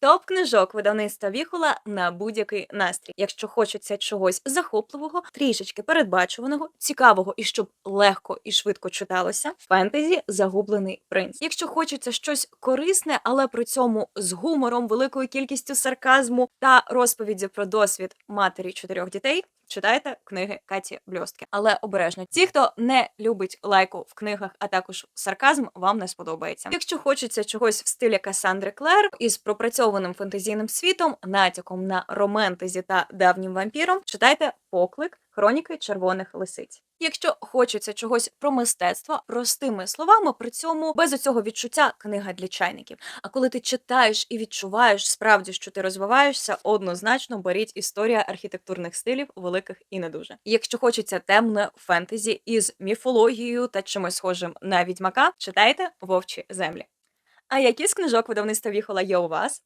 Топ книжок видавництва Віхола на будь-який настрій. Якщо хочеться чогось захопливого, трішечки передбачуваного, цікавого і щоб легко і швидко читалося, фентезі Загублений принц. Якщо хочеться щось корисне, але при цьому з гумором, великою кількістю сарказму та розповіді про досвід матері чотирьох дітей. Читайте книги Каті Бльостки, але обережно ті, хто не любить лайку в книгах, а також сарказм, вам не сподобається. Якщо хочеться чогось в стилі Касандри Клер із пропрацьованим фентезійним світом, натяком на романтизі та давнім вампіром, читайте поклик Хроніки червоних лисиць. Якщо хочеться чогось про мистецтво простими словами, при цьому без оцього відчуття книга для чайників. А коли ти читаєш і відчуваєш справді, що ти розвиваєшся, однозначно беріть історія архітектурних стилів великих і не дуже. Якщо хочеться темне фентезі із міфологією та чимось схожим на відьмака, читайте вовчі землі. А які з книжок видавництва Віхола є у вас?